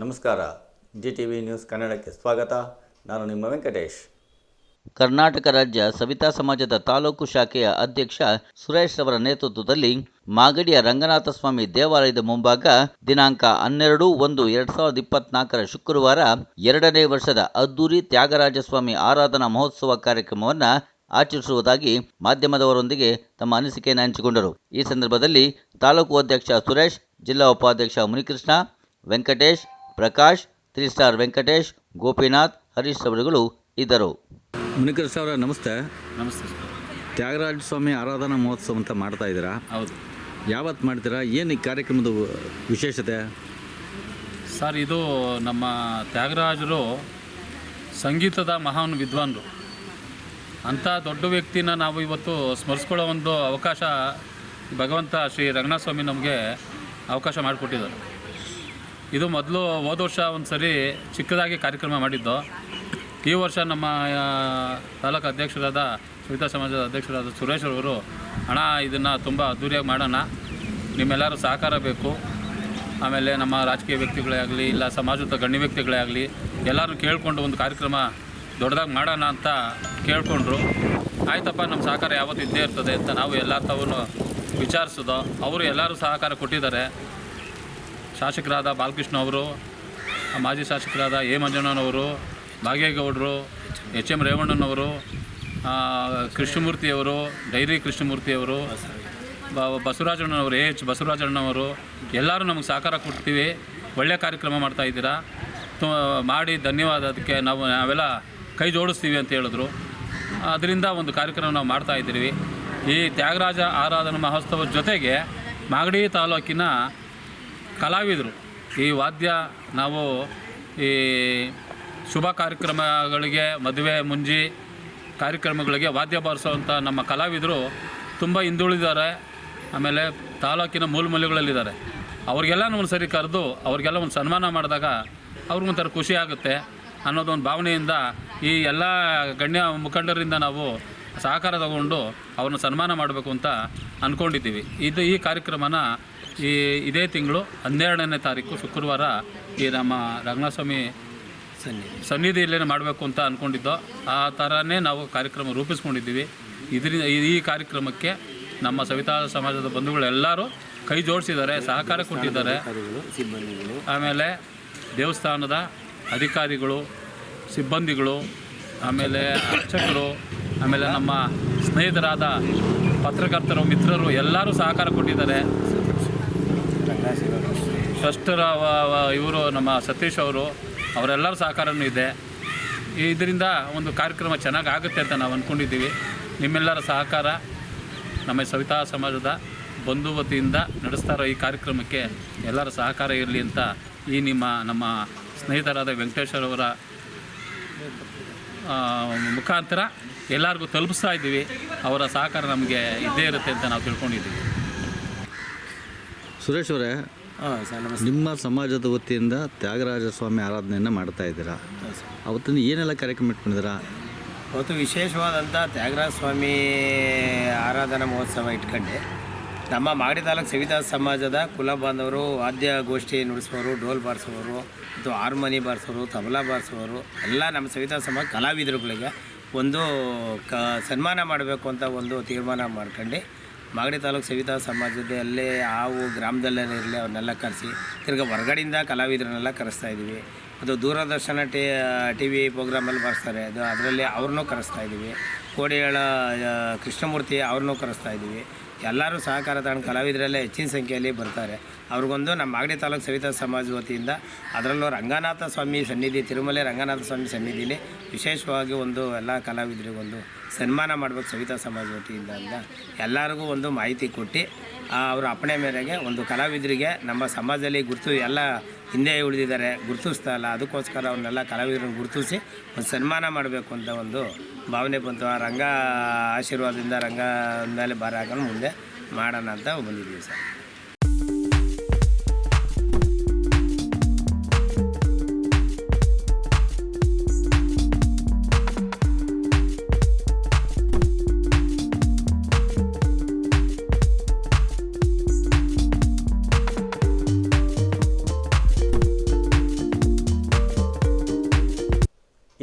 ನಮಸ್ಕಾರ. G T V news ಕನ್ನಡಕ್ಕೆ ಸ್ವಾಗತ. ನಾನು ನಿಮ್ಮ ವೆಂಕಟೇಶ್. ಕರ್ನಾಟಕ ರಾಜ್ಯ ಸವಿತಾ ಸಮಾಜದ ತಾಲೂಕು ಶಾಖೆಯ ಅಧ್ಯಕ್ಷ ಸುರೇಶ್ ಅವರ ನೇತೃತ್ವದಲ್ಲಿ ಮಾಗಡಿಯ ರಂಗನಾಥ ಸ್ವಾಮಿ ದೇವಾಲಯದ ಮುಂಭಾಗ ದಿನಾಂಕ ಹನ್ನೆರಡು ಒಂದು ಎರಡ್ ಸಾವಿರದ ಇಪ್ಪತ್ನಾಲ್ಕರ ಶುಕ್ರವಾರ ಎರಡನೇ ವರ್ಷದ ಅದ್ದೂರಿ ತ್ಯಾಗರಾಜಸ್ವಾಮಿ ಆರಾಧನಾ ಮಹೋತ್ಸವ ಕಾರ್ಯಕ್ರಮವನ್ನು ಆಚರಿಸುವುದಾಗಿ ಮಾಧ್ಯಮದವರೊಂದಿಗೆ ತಮ್ಮ ಅನಿಸಿಕೆಯನ್ನು ಹಂಚಿಕೊಂಡರು. ಈ ಸಂದರ್ಭದಲ್ಲಿ ತಾಲೂಕು ಅಧ್ಯಕ್ಷ ಸುರೇಶ್, ಜಿಲ್ಲಾ ಉಪಾಧ್ಯಕ್ಷ ಮುನಿಕೃಷ್ಣ, ವೆಂಕಟೇಶ್ ಪ್ರಕಾಶ್ ತ್ರೀ ಸ್ಟಾರ್ ವೆಂಕಟೇಶ್ ಗೋಪಿನಾಥ್ ಹರೀಶ್ ಅವರುಗಳು ಇದ್ದರು. ಮುನಿಕರ್ ಸರ್ ನಮಸ್ತೆ. ನಮಸ್ತೆ ತ್ಯಾಗರಾಜ ಸ್ವಾಮಿ ಆರಾಧನಾ ಮಹೋತ್ಸವ ಅಂತ ಮಾಡ್ತಾ ಇದ್ದೀರಾ? ಹೌದು. ಯಾವತ್ತು ಮಾಡ್ತೀರಾ? ಏನು ಈ ಕಾರ್ಯಕ್ರಮದ ವಿಶೇಷತೆ? ಸರ್ ಇದು ನಮ್ಮ ತ್ಯಾಗರಾಜರು ಸಂಗೀತದ ಮಹಾನ್ ವಿದ್ವಾಂಸರು ಅಂಥ ದೊಡ್ಡ ವ್ಯಕ್ತಿನ ನಾವು ಇವತ್ತು ಸ್ಮರಿಸ್ಕೊಳ್ಳೋ ಒಂದು ಅವಕಾಶ ಭಗವಂತ ಶ್ರೀ ರಂಗನಾಥ ಸ್ವಾಮಿ ನಮಗೆ ಅವಕಾಶ ಮಾಡಿಕೊಟ್ಟಿದ್ದಾರೆ. ಇದು ಮೊದಲು ಹೋದ ವರ್ಷ ಒಂದು ಸರಿ ಚಿಕ್ಕದಾಗಿ ಕಾರ್ಯಕ್ರಮ ಮಾಡಿದ್ದು. ಈ ವರ್ಷ ನಮ್ಮ ತಾಲೂಕು ಅಧ್ಯಕ್ಷರಾದ ಸವಿತಾ ಸಮಾಜದ ಅಧ್ಯಕ್ಷರಾದ ಸುರೇಶ್ ಅವರು ಹಣ ಇದನ್ನು ತುಂಬ ಅದ್ದೂರಿಯಾಗಿ ಮಾಡೋಣ. ನಿಮ್ಮೆಲ್ಲರೂ ಸಹಕಾರ ಬೇಕು. ಆಮೇಲೆ ನಮ್ಮ ರಾಜಕೀಯ ವ್ಯಕ್ತಿಗಳೇ ಆಗಲಿ, ಇಲ್ಲ ಸಮಾಜದ ಗಣ್ಯ ವ್ಯಕ್ತಿಗಳೇ ಆಗಲಿ ಎಲ್ಲರೂ ಕೇಳಿಕೊಂಡು ಒಂದು ಕಾರ್ಯಕ್ರಮ ದೊಡ್ಡದಾಗಿ ಮಾಡೋಣ ಅಂತ ಕೇಳಿಕೊಂಡ್ರು. ಆಯ್ತಪ್ಪ ನಮ್ಮ ಸಹಕಾರ ಯಾವತ್ತು ಇದ್ದೇ ಇರ್ತದೆ ಅಂತ ನಾವು ಎಲ್ಲ ತಾವನ್ನು ವಿಚಾರಿಸೋದು, ಅವರು ಎಲ್ಲರೂ ಸಹಕಾರ ಕೊಟ್ಟಿದ್ದಾರೆ. ಶಾಸಕರಾದ ಬಾಲಕೃಷ್ಣ ಅವರು, ಮಾಜಿ ಶಾಸಕರಾದ ಎ ಮಂಜಣ್ಣನವರು ಭಾಗೇಗೌಡರು ಎಚ್ ಎಂ ರೇವಣ್ಣನವರು ಕೃಷ್ಣಮೂರ್ತಿಯವರು ಡೈರಿ ಕೃಷ್ಣಮೂರ್ತಿಯವರು ಬಸವರಾಜಣ್ಣನವರು ಎ ಎಚ್ ಬಸವರಾಜಣ್ಣವರು ಎಲ್ಲರೂ ನಮಗೆ ಸಹಕಾರ ಕೊಡ್ತೀವಿ ಒಳ್ಳೆಯ ಕಾರ್ಯಕ್ರಮ ಮಾಡ್ತಾ ಇದ್ದೀರಾ. ತು, ಮಾಡಿ ಧನ್ಯವಾದ ಅದಕ್ಕೆ ನಾವು, ನಾವೆಲ್ಲ ಕೈ ಜೋಡಿಸ್ತೀವಿ ಅಂತ ಹೇಳಿದ್ರು. ಅದರಿಂದ ಒಂದು ಕಾರ್ಯಕ್ರಮ ನಾವು ಮಾಡ್ತಾಯಿದ್ದೀವಿ ಈ ತ್ಯಾಗರಾಜ ಆರಾಧನಾ ಮಹೋತ್ಸವದ ಜೊತೆಗೆ ಮಾಗಡಿ ತಾಲೂಕಿನ ಕಲಾವಿದರು. ಈ ವಾದ್ಯ ನಾವು ಈ ಶುಭ ಕಾರ್ಯಕ್ರಮಗಳಿಗೆ, ಮದುವೆ ಮುಂಜಿ ಕಾರ್ಯಕ್ರಮಗಳಿಗೆ ವಾದ್ಯ ಬಾರಿಸುವಂಥ ನಮ್ಮ ಕಲಾವಿದರು ತುಂಬ ಹಿಂದುಳಿದಿದ್ದಾರೆ. ಆಮೇಲೆ ತಾಲೂಕಿನ ಮೂಲಮೂಲೆಗಳಲ್ಲಿದ್ದಾರೆ ಅವ್ರಿಗೆಲ್ಲ ಒಂದು ಸರಿ ಕರೆದು ಅವ್ರಿಗೆಲ್ಲ ಒಂದು ಸನ್ಮಾನ ಮಾಡಿದಾಗ ಅವ್ರಿಗೊಂಥರ ಖುಷಿ ಆಗುತ್ತೆ ಅನ್ನೋದೊಂದು ಭಾವನೆಯಿಂದ ಈ ಎಲ್ಲ ಗಣ್ಯ ಮುಖಂಡರಿಂದ ನಾವು ಸಹಕಾರ ತಗೊಂಡು ಅವ್ರನ್ನ ಸನ್ಮಾನ ಮಾಡಬೇಕು ಅಂತ ಅಂದ್ಕೊಂಡಿದ್ದೀವಿ ಇದು ಈ ಕಾರ್ಯಕ್ರಮನ ಈ ಇದೇ ತಿಂಗಳು ಹನ್ನೆರಡನೇ ತಾರೀಕು ಶುಕ್ರವಾರ ಈ ನಮ್ಮ ರಂಗನಾಥಸ್ವಾಮಿ ಸನ್ನಿಧಿಯಲ್ಲೇ ಮಾಡಬೇಕು ಅಂತ ಅಂದ್ಕೊಂಡಿದ್ದೋ ಆ ಥರನೇ ನಾವು ಕಾರ್ಯಕ್ರಮ ರೂಪಿಸ್ಕೊಂಡಿದ್ದೀವಿ. ಇದರಿಂದ ಈ ಕಾರ್ಯಕ್ರಮಕ್ಕೆ ನಮ್ಮ ಸವಿತಾ ಸಮಾಜದ ಬಂಧುಗಳೆಲ್ಲರೂ ಕೈ ಜೋಡಿಸಿದ್ದಾರೆ, ಸಹಕಾರ ಕೊಟ್ಟಿದ್ದಾರೆ. ಆಮೇಲೆ ದೇವಸ್ಥಾನದ ಅಧಿಕಾರಿಗಳು, ಸಿಬ್ಬಂದಿಗಳು ಆಮೇಲೆ ಅರ್ಚಕರು, ಆಮೇಲೆ ನಮ್ಮ ಸ್ನೇಹಿತರಾದ ಪತ್ರಕರ್ತರು, ಮಿತ್ರರು ಎಲ್ಲರೂ ಸಹಕಾರ ಕೊಟ್ಟಿದ್ದಾರೆ. ಟ್ರಸ್ಟರ ಇವರು ನಮ್ಮ ಸತೀಶ್ ಅವರು, ಅವರೆಲ್ಲರ ಸಹಕಾರನೂ ಇದೆ. ಇದರಿಂದ ಒಂದು ಕಾರ್ಯಕ್ರಮ ಚೆನ್ನಾಗಿ ಆಗುತ್ತೆ ಅಂತ ನಾವು ಅಂದ್ಕೊಂಡಿದ್ದೀವಿ ನಿಮ್ಮೆಲ್ಲರ ಸಹಕಾರ ನಮ್ಮ ಸವಿತಾ ಸಮಾಜದ ಬಂಧು ವತಿಯಿಂದ ನಡೆಸ್ತಾ ಈ ಕಾರ್ಯಕ್ರಮಕ್ಕೆ ಎಲ್ಲರ ಸಹಕಾರ ಇರಲಿ ಅಂತ ಈ ನಿಮ್ಮ ನಮ್ಮ ಸ್ನೇಹಿತರಾದ ವೆಂಕಟೇಶ್ವರವರ ಮುಖಾಂತರ ಎಲ್ಲರಿಗೂ ತಲುಪಿಸ್ತಾ ಇದ್ದೀವಿ. ಅವರ ಸಹಕಾರ ನಮಗೆ ಇದ್ದೇ ಇರುತ್ತೆ ಅಂತ ನಾವು ತಿಳ್ಕೊಂಡಿದ್ದೀವಿ. ಸುರೇಶ್ ಅವರೇ ಹಾಂ ಸರ್ ನಮಸ್ತೆ. ನಿಮ್ಮ ಸಮಾಜದ ವತಿಯಿಂದ ತ್ಯಾಗರಾಜ ಸ್ವಾಮಿ ಆರಾಧನೆಯನ್ನು ಮಾಡ್ತಾ ಇದ್ದೀರಾ? ಅವತ್ತಿನ ಏನೆಲ್ಲ ಕಾರ್ಯಕ್ರಮ ಇಟ್ಕೊಂಡಿದ್ದೀರಾ? ಅವತ್ತು ವಿಶೇಷವಾದಂಥ ತ್ಯಾಗರಾಜ ಸ್ವಾಮಿ ಆರಾಧನಾ ಮಹೋತ್ಸವ ಇಟ್ಕೊಂಡೆ. ನಮ್ಮ ಮಾಗಡಿ ತಾಲೂಕು ಸವಿತಾ ಸಮಾಜದ ಕುಲ ಬಾಂಧವರು, ವಾದ್ಯ ಗೋಷ್ಠಿ ನುಡಿಸುವವರು, ಡೋಲ್ ಬಾರಿಸುವವರು ಮತ್ತು ಹಾರ್ಮೋನಿ ಬಾರಿಸೋರು ತಬಲಾ ಬಾರಿಸುವವರು, ಎಲ್ಲ ನಮ್ಮ ಸವಿತಾ ಸಮಾಜ ಕಲಾವಿದರುಗಳಿಗೆ ಒಂದು ಕ, ಸನ್ಮಾನ ಮಾಡಬೇಕು ಅಂತ ಒಂದು ತೀರ್ಮಾನ ಮಾಡ್ಕೊಂಡು ಮಾಗಡಿ ತಾಲೂಕು ಸವಿತಾ ಸಮಾಜದಲ್ಲೇ ಹಾವು ಗ್ರಾಮದಲ್ಲೇ ಇರಲಿ ಅವನ್ನೆಲ್ಲ ಕರೆಸಿ, ತಿರ್ಗಿ ಹೊರಗಡೆಯಿಂದ ಕಲಾವಿದರನ್ನೆಲ್ಲ ಕರೆಸ್ತಾ ಇದ್ದೀವಿ. ಅದು ದೂರದರ್ಶನ ಟಿ ಟಿ ವಿ ಪ್ರೋಗ್ರಾಮಲ್ಲಿ ಬರೆಸ್ತಾರೆ ಅದು ಅದರಲ್ಲಿ ಅವ್ರನ್ನೂ ಕರೆಸ್ತಾ ಇದ್ದೀವಿ. ಕೋಡಿಯಾಳ ಕೃಷ್ಣಮೂರ್ತಿ ಅವ್ರನ್ನೂ ಕರೆಸ್ತಾ ಇದ್ದೀವಿ. ಎಲ್ಲರೂ ಸಹಕಾರ ತಗೊಂಡು ಕಲಾವಿದರಲ್ಲೇ ಹೆಚ್ಚಿನ ಸಂಖ್ಯೆಯಲ್ಲಿ ಬರ್ತಾರೆ. ಅವ್ರಿಗೊಂದು ನಮ್ಮ ಮಾಗಡಿ ತಾಲೂಕು ಸವಿತಾ ಸಮಾಜ ವತಿಯಿಂದ ಅದರಲ್ಲೂ ರಂಗನಾಥ ಸ್ವಾಮಿ ಸನ್ನಿಧಿ, ತಿರುಮಲೆ ರಂಗನಾಥ ಸ್ವಾಮಿ ಸನ್ನಿಧಿಲಿ ವಿಶೇಷವಾಗಿ ಒಂದು ಎಲ್ಲ ಕಲಾವಿದರಿಗೊಂದು ಸನ್ಮಾನ ಮಾಡಬೇಕು ಸವಿತಾ ಸಮಾಜ ವತಿಯಿಂದ ಅಂತ ಎಲ್ಲರಿಗೂ ಒಂದು ಮಾಹಿತಿ ಕೊಟ್ಟು ಅವರ ಅಪ್ಪಣೆ ಮೇರೆಗೆ ಒಂದು ಕಲಾವಿದರಿಗೆ ನಮ್ಮ ಸಮಾಜದಲ್ಲಿ ಗುರುತು ಎಲ್ಲ ಹಿಂದೆ ಉಳಿದಿದ್ದಾರೆ, ಗುರುತಿಸ್ತಾ ಇಲ್ಲ. ಅದಕ್ಕೋಸ್ಕರ ಅವನ್ನೆಲ್ಲ ಕಲಾವಿದರನ್ನು ಗುರುತಿಸಿ ಒಂದು ಸನ್ಮಾನ ಮಾಡಬೇಕು ಅಂತ ಒಂದು ಭಾವನೆ ಬಂತು. ಆ ರಂಗ ಆಶೀರ್ವಾದದಿಂದ ರಂಗ ಮೇಲೆ ಭಾರ ಹಾಕೊಂಡು ಮುಂದೆ ಮಾಡೋಣ ಅಂತ ಬಂದಿದ್ದೀವಿ ಸರ್.